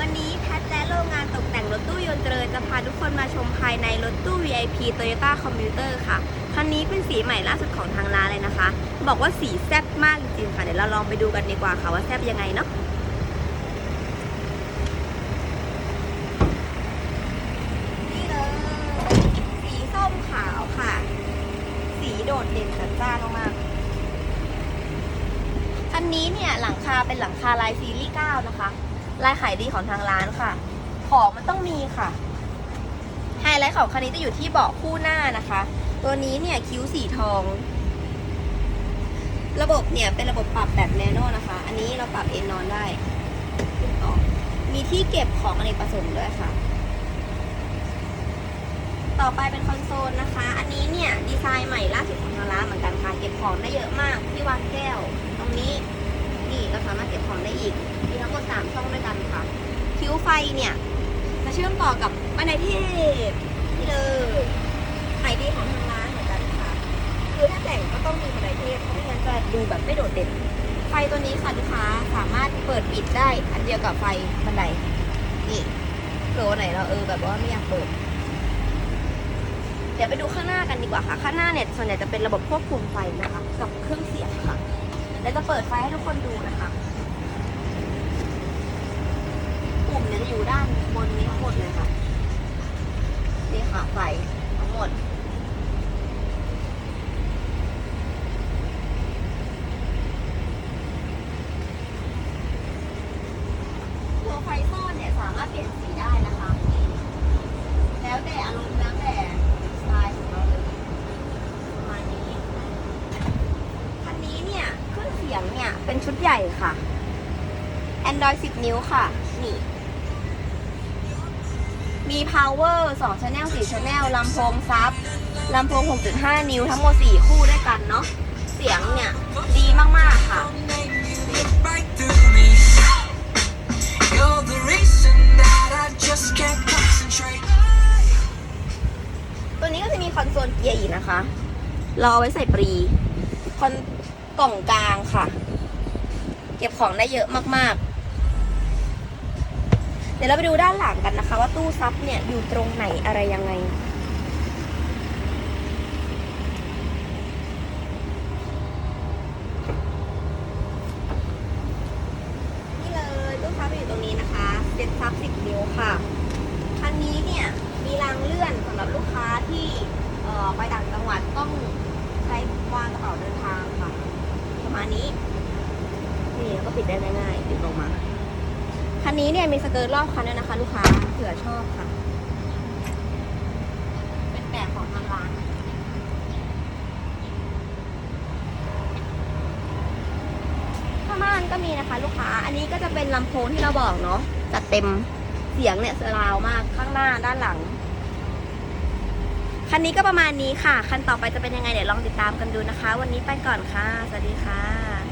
วันนี้แพทและโรงงานตกแต่งรถตู้ยนต์เจริญจะพาทุกคนมาชมภายในรถตู้ VIP Toyota Commuter ค่ะ คันนี้เป็นสีใหม่ล่าสุดของทางร้านเลยนะคะ บอกว่าสีแซ่บมากจริงๆค่ะ เดี๋ยวเราลองไปดูกันดีกว่าค่ะว่าแซ่บยังไงเนาะนี่เลยสีส้มขาวค่ะ สีโดดเด่นจัดจ้านมากๆคันนี้เนี่ยหลังคาเป็นหลังคาลายซีรีส์9นะคะ ลายขายดีของทางร้านค่ะ ของมันต้องมีค่ะ ไฮไลท์ของคันนี้จะอยู่ที่เบาะคู่หน้านะคะ ตัวนี้เนี่ยคิ้วสีทอง ระบบเนี่ยเป็นระบบปรับแบบแมนนวลนะคะ อันนี้เราปรับเอนนอนได้ขึ้นออมีที่เก็บของอเนกประสงค์ด้วยค่ะ ต่อไปเป็นคอนโซลนะคะ อันนี้เนี่ยดีไซน์ใหม่ล่าสุดของทางร้านเหมือนกันค่ะ เก็บของได้เยอะมากที่วางแก้ว ช่องด้วยกันค่ะ คิ้วไฟเนี่ยจะเชื่อมต่อกับบันไดเทพนี่เลยขายดีของทางร้านเหมือนกันค่ะคือถ้าแต่งก็ต้องมีบันไดเทพเพราะไม่งั้นจะดูแบบไม่โดดเด่น ไฟตัวนี้ค่ะลูกค้าสามารถเปิดปิดได้อันเดียวกับไฟบันไดนี่เจอวันไหนเราเออแบบว่าไม่อยากเปิดเดี๋ยวไปดูข้างหน้ากันดีกว่าค่ะ ข้างหน้าเนี่ยส่วนใหญ่จะเป็นระบบควบคุมไฟนะคะ กับเครื่องเสียงค่ะ แล้วจะเปิดไฟให้ทุกคนดูนะคะ ปุ่มเนี่ยจะ อยู่ด้านบนนี้ทั้งหมดเลยค่ะนี่ค่ะไฟทั้งหมดตัวไฟซ่อนเนี่ยสามารถเปลี่ยนสีได้นะคะ แล้วแต่อารมณ์แล้วแต่สไตล์ของเราเลยประมาณนี้คันนี้เนี่ยเครื่องเสียงเนี่ยเป็นชุดใหญ่ค่ะ Android 10 นิ้วค่ะ นี่ มี power 2 channel 4 channel ลำโพงซับลำโพง 6.5 นิ้วทั้งหมด 4 คู่ด้วยกันเนาะ เสียงเนี่ย ดีมาก ๆ ค่ะ ตัวนี้ก็จะมีคอนโซลเกียร์อีกนะคะ รอไว้ใส่ปรี คอนกล่องกลางค่ะ เก็บของได้เยอะมาก ๆ ดี๋ยวเราไปดูด้านหลังกันนะคะ ว่าตู้ซับเนี่ยอยู่ตรงไหนอะไรยังไง นี่เลยตู้ซับอยู่ตรงนี้นะคะเซ็ตซับสิบนิ้วค่ะคันนี้เนี่ยมีรางเลื่อนสำหรับลูกค้าที่ไปต่างจังหวัดต้องใช้วางกระเป๋าเดินทางค่ะประมาณนี้นี่แล้วก็ปิดได้ง่ายๆปิดลงมา คันนี้เนี่ยมีสเกิร์ตรอบคันด้วยนะคะ ลูกค้าเผื่อชอบค่ะ เป็นแบบของทางร้าน ผ้าม่านก็มีนะคะ ลูกค้า อันนี้ก็จะเป็นลำโพงที่เราบอกเนาะจัดเต็มเสียงเนี่ยสราวมากข้างหน้าด้านหลัง คันนี้ก็ประมาณนี้ค่ะ คันต่อไปจะเป็นยังไงเดี๋ยวลองติดตามกันดูนะคะ วันนี้ไปก่อนค่ะ สวัสดีค่ะ